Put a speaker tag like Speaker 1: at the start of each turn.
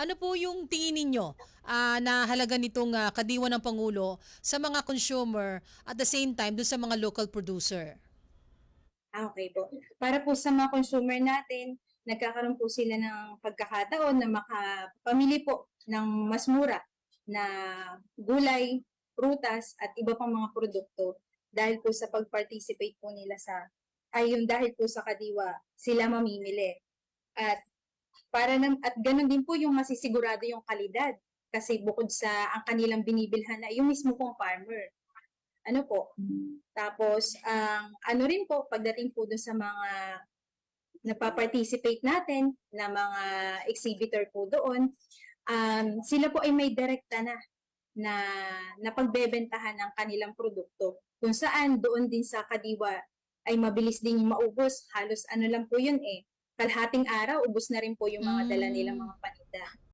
Speaker 1: Ano po yung tingin ninyo ah, na halaga nitong ah, kadiwa ng Pangulo sa mga consumer at the same time doon sa mga local producer?
Speaker 2: Ah, okay po. Para po sa mga consumer natin, nagkakaroon po sila ng pagkakataon na makapamili po ng mas mura na gulay, prutas, at iba pang mga produkto dahil po sa pag-participate po nila sa, ay yung dahil po sa kadiwa, sila mamimili. At para nam, at ganun din po yung masisigurado yung kalidad. Kasi bukod sa ang kanilang binibilhan na yung mismo pong farmer. Ano po? Tapos, ang ano rin po, pagdating po dun sa mga napaparticipate natin na mga exhibitor po doon, um, sila po ay may direkta na na napagbebentahan ng kanilang produkto. Kung saan doon din sa Kadiwa ay mabilis din maubos. Halos ano lang po yun eh. Kalhating araw, ubos na rin po yung mga dala nilang mga paninda.